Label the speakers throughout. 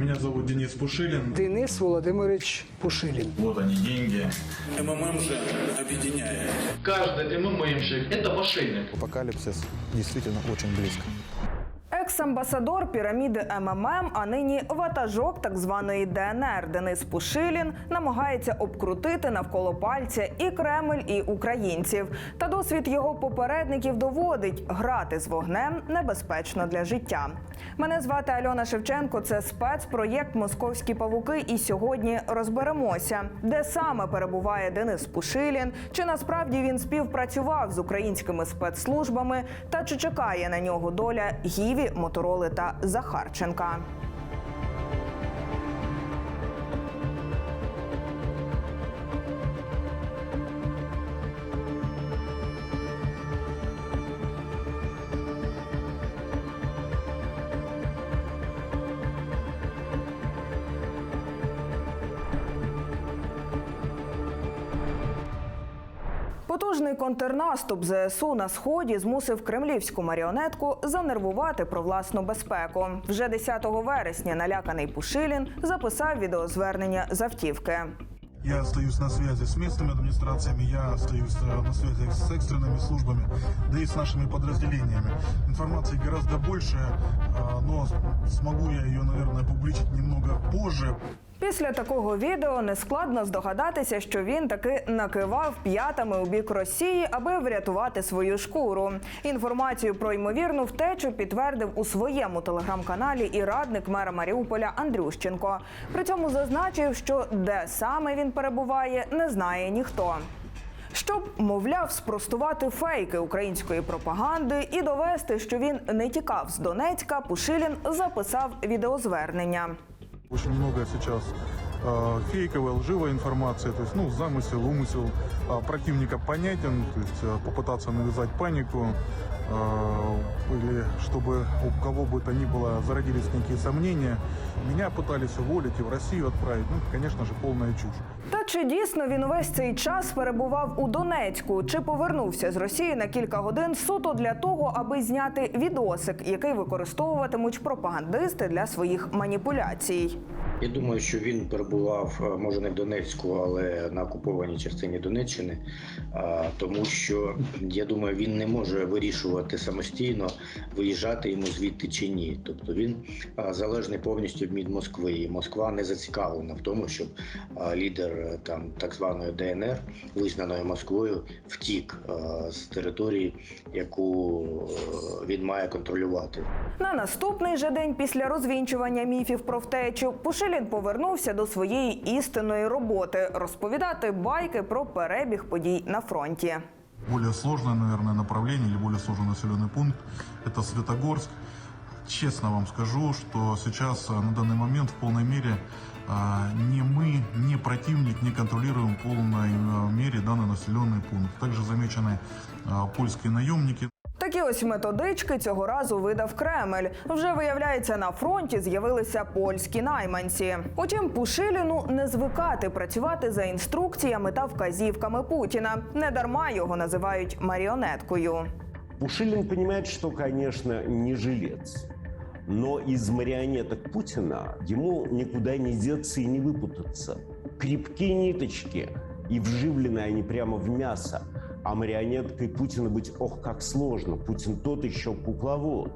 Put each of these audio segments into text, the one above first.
Speaker 1: Меня зовут Денис Пушилин.
Speaker 2: Денис Володимирович Пушилін.
Speaker 1: Вот они деньги.
Speaker 3: МММ же объединяет.
Speaker 4: Каждый МММщик – это мошенник.
Speaker 5: Апокалипсис действительно очень близко.
Speaker 6: Екс-амбасадор піраміди МММ, а нині ватажок так званої ДНР Денис Пушилін намагається обкрутити навколо пальця і Кремль, і українців. Та досвід його попередників доводить, грати з вогнем небезпечно для життя. Мене звати Альона Шевченко. Це спецпроєкт Московські павуки. І сьогодні розберемося, де саме перебуває Денис Пушилін, чи насправді він співпрацював з українськими спецслужбами, та чи чекає на нього доля Гіві, Мотороли та Захарченка. Потужний контрнаступ ЗСУ на сході змусив кремлівську маріонетку занервувати про власну безпеку. Вже 10 вересня наляканий Пушилін записав відеозвернення з автівки.
Speaker 1: Я остаюсь на связи с местными администрациями, я остаюсь э, на связи с экстренными службами, да и с нашими подразделениями. Информации гораздо больше, э, но смогу я ее, наверное, публичить немного позже.
Speaker 6: Після такого відео нескладно здогадатися, що він таки накивав п'ятами у бік Росії, аби врятувати свою шкуру. Інформацію про ймовірну втечу підтвердив у своєму телеграм-каналі і радник мера Маріуполя Андрющенко. При цьому зазначив, що де саме він перебуває, не знає ніхто. Щоб, мовляв, спростувати фейки української пропаганди і довести, що він не тікав з Донецька, Пушилін записав відеозвернення.
Speaker 1: Очень много сейчас э, фейковой, лживой информации, то есть, ну, замысел, умысел э, противника понятен, то есть э, попытаться навязать панику, э, или чтобы у кого бы то ни было зародились некие сомнения. Меня пытались уволить и в Россию отправить, ну, конечно же, полная чушь.
Speaker 6: Та чи дійсно він увесь цей час перебував у Донецьку, чи повернувся з Росії на кілька годин суто для того, аби зняти відосик, який використовуватимуть пропагандисти для своїх маніпуляцій?
Speaker 7: Я думаю, що він перебував е, може не в Донецьку, але на окупованій частині Донеччини, тому що я думаю, він не може вирішувати самостійно, виїжджати йому звідти чи ні. Тобто він залежний повністю від Москви. І Москва не зацікавлена в тому, щоб лідер е, там так званої ДНР, визнаної Москвою, втік з території, яку е, він має контролювати.
Speaker 6: На наступний же день після розвінчування міфів про втечу Пушилін повернувся до своєї істинної роботи розповідати байки про перебіг подій на фронті.
Speaker 1: Более сложное, наверное, направление или более сложный населенный пункт – это Светогорск. Честно вам скажу, что сейчас э, на данный момент в полной мере э, ни мы, ни противник не контролируем в полной э, мере данный населенный пункт. Также замечены э, польские наемники.
Speaker 6: Такі ось методички цього разу видав Кремль. Вже виявляється, на фронті з'явилися польські найманці. Утім, Пушиліну не звикати працювати за інструкціями та вказівками Путіна. Недарма його називають маріонеткою.
Speaker 8: Пушилин понимает, что, конечно, не жилец. Но из марионеток Путина ему никуда не деться и не выпутаться. Крепкие ниточки, и вживлены они прямо в мясо. А марионеткой Путина быть, ох, как сложно. Путин тот еще кукловод.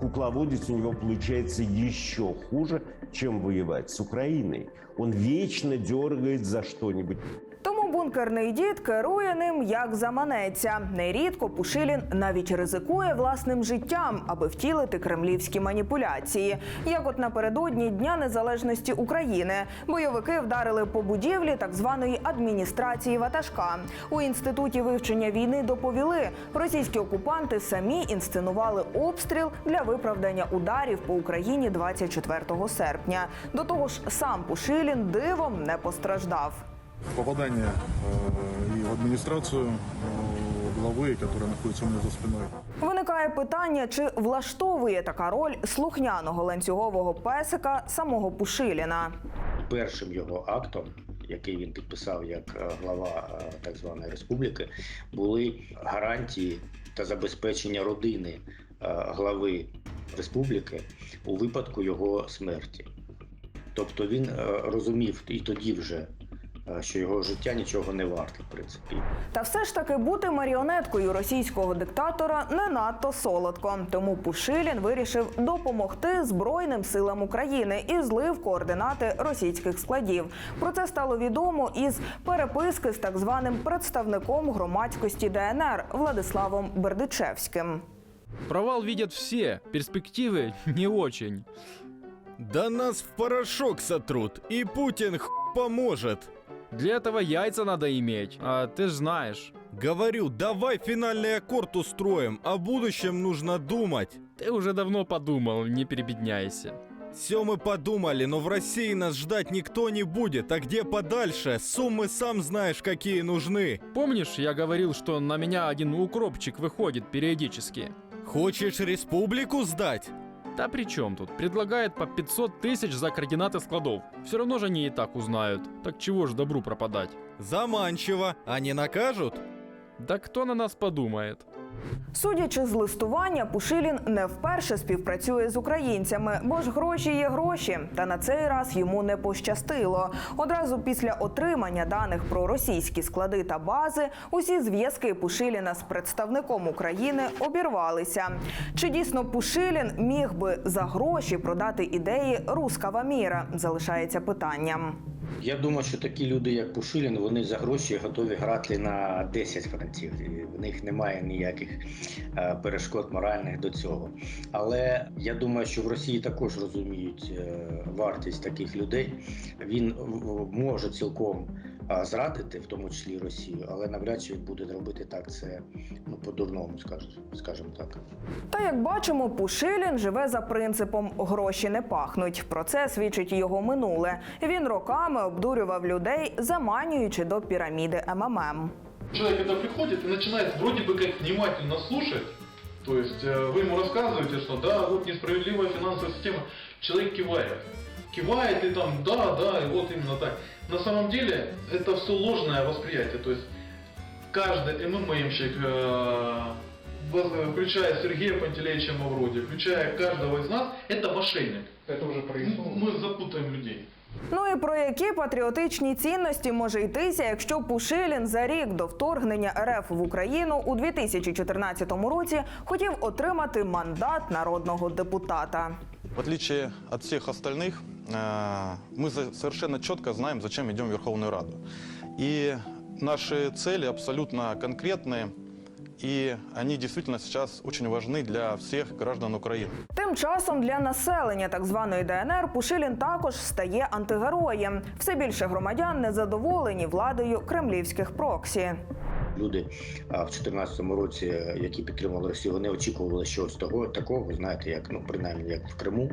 Speaker 8: Кукловодить у него получается еще хуже, чем воевать с Украиной. Он вечно дергает за что-нибудь.
Speaker 6: Бункерний дід керує ним як заманеться. Нерідко Пушилін навіть ризикує власним життям, аби втілити кремлівські маніпуляції. Як от напередодні Дня Незалежності України бойовики вдарили по будівлі так званої адміністрації ватажка. У інституті вивчення війни доповіли, російські окупанти самі інсценували обстріл для виправдання ударів по Україні 24 серпня. До того ж, сам Пушилін дивом не постраждав.
Speaker 1: Попадание э, и в администрацию э, главы, которая находится у меня за спиной.
Speaker 6: Виникає питання, чи влаштовує така роль слухняного ланцюгового песика самого Пушиліна.
Speaker 7: першим його актом, який він підписав як е, глава е, так званої республіки, були гарантії та забезпечення родини е, глави республіки у випадку його смерті. Тобто він е, розумів і тоді вже, е, що його життя нічого не варте, в принципі.
Speaker 6: Та все ж таки бути маріонеткою російського диктатора не надто солодко. Тому Пушилін вирішив допомогти Збройним силам України і злив координати російських складів. Про це стало відомо із переписки з так званим представником громадськості ДНР Владиславом Бердичевським.
Speaker 9: Провал видят все, перспективы не очень.
Speaker 10: Да нас в порошок сотрут, и Путин х поможет.
Speaker 9: Для этого яйца надо иметь, а ты ж знаешь.
Speaker 10: Говорю, давай финальный аккорд устроим, о будущем нужно думать.
Speaker 9: Ты уже давно подумал, не перебедняйся.
Speaker 10: Все мы подумали, но в России нас ждать никто не будет, а где подальше, суммы сам знаешь, какие нужны.
Speaker 9: Помнишь, я говорил, что на меня один укропчик выходит периодически?
Speaker 10: Хочешь республику сдать?
Speaker 9: Да при чем тут? Предлагает по 500 тысяч за координаты складов. Все равно же они и так узнают. Так чего ж добру пропадать?
Speaker 10: Заманчиво, не накажут?
Speaker 9: Да кто на нас подумает?
Speaker 6: Судячи з листування, Пушилін не вперше співпрацює з українцями, бо ж гроші є гроші. Та на цей раз йому не пощастило. Одразу після отримання даних про російські склади та бази, усі зв'язки Пушиліна з представником України обірвалися. Чи дійсно Пушилін міг би за гроші продати ідеї рускава міра? Залишається питанням.
Speaker 7: Я думаю, що такі люди, як Пушилін, вони за гроші готові грати на 10 фронтів. В них немає ніяких е, перешкод моральних до цього. Але я думаю, що в Росії також розуміють е, вартість таких людей. Він може цілком зрадити, в тому числі і Росію, але навряд чи він буде робити так це ну, по-дурному, скажемо, скажімо так.
Speaker 6: Та як бачимо, Пушилін живе за принципом гроші не пахнуть. Про це свідчить і його минуле. Він роками обдурював людей, заманюючи до піраміди МММ.
Speaker 4: Человек когда приходит и начинает вроде бы как внимательно слушать, то есть э, вы ему рассказываете, что да, вот несправедливая финансовая система, человек кивает. Кивает и там, да, да, и вот именно так. На самом деле это все ложное восприятие, то есть каждый МММщик, э, воз- включая Сергея Пантелеича Мавроди, включая каждого из нас, это мошенник. Это уже Мы запутаем людей.
Speaker 6: Ну і про які патріотичні цінності може йтися, якщо Пушилін за рік до вторгнення РФ в Україну у 2014 році хотів отримати мандат народного депутата.
Speaker 11: В отличие от всех остальных, э, мы за- совершенно четко знаем, зачем идем в Верховную Раду. И наши цели абсолютно конкретные, и они действительно сейчас очень важны для всех граждан Украины.
Speaker 6: Тим часом для населення так званої ДНР Пушилін також стає антигероєм. Все більше громадян незадоволені владою кремлівських проксі.
Speaker 7: Люди а, в 2014 році, е, які підтримували Росію, вони очікували щось того такого, знаєте, як ну принаймні як в Криму,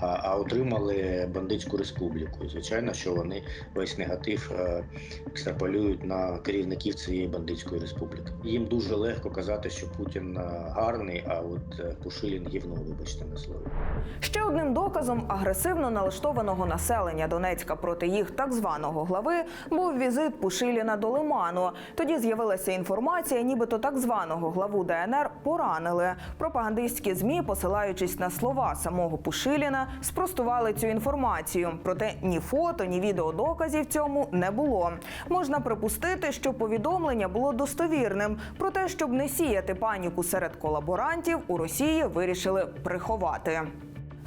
Speaker 7: а, отримали бандитську республіку. Звичайно, що вони весь негатив е, екстраполюють на керівників цієї бандитської республіки. Їм дуже легко казати, що Путін е, гарний, а от е, Пушилін гівно, вибачте на слово.
Speaker 6: Ще одним доказом агресивно налаштованого населення Донецька проти їх так званого глави був візит Пушиліна до Лиману. Тоді з'явилася інформація, нібито так званого главу ДНР поранили. Пропагандистські змі, посилаючись на слова самого Пушиліна, спростували цю інформацію. Проте ні фото, ні відеодоказів цьому не було. Можна припустити, що повідомлення було достовірним. Проте, щоб не сіяти паніку серед колаборантів, у Росії вирішили приховати.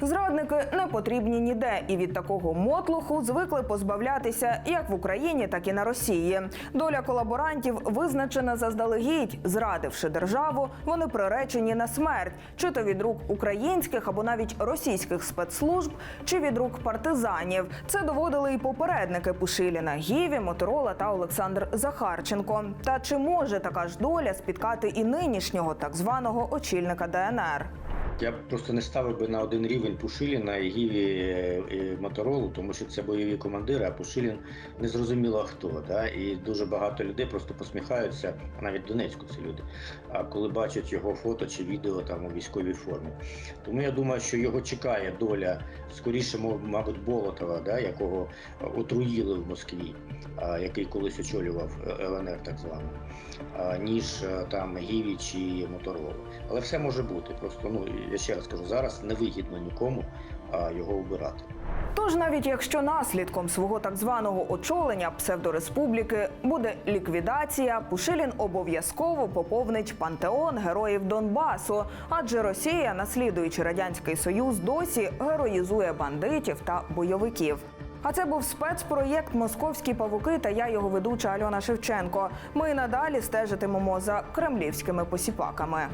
Speaker 6: Зрадники не потрібні ніде, і від такого мотлуху звикли позбавлятися як в Україні, так і на Росії. Доля колаборантів визначена заздалегідь. Зрадивши державу, вони приречені на смерть, чи то від рук українських або навіть російських спецслужб, чи від рук партизанів. Це доводили і попередники Пушиліна Гіві, Моторола та Олександр Захарченко. Та чи може така ж доля спіткати і нинішнього так званого очільника ДНР?
Speaker 7: Я просто не ставив би на один рівень Пушиліна і Гіві е, і Моторолу, тому що це бойові командири, а Пушилін не зрозуміло хто. Да? І дуже багато людей просто посміхаються, навіть Донецьку це люди, а коли бачать його фото чи відео там у військовій формі. Тому я думаю, що його чекає доля скоріше, мабуть, Болотова, да? якого отруїли в Москві, який колись очолював е, ЛНР так звану, а, ніж е, там Гіві чи Моторола. Але все може бути. Просто ну я ще раз кажу, зараз невигідно нікому а, його обирати.
Speaker 6: Тож навіть якщо наслідком свого так званого очолення псевдореспубліки буде ліквідація, Пушилін обов'язково поповнить пантеон героїв Донбасу, адже Росія, наслідуючи радянський союз, досі героїзує бандитів та бойовиків. А це був спецпроєкт Московські павуки та я його ведуча Альона Шевченко. Ми надалі стежитимемо за кремлівськими посіпаками.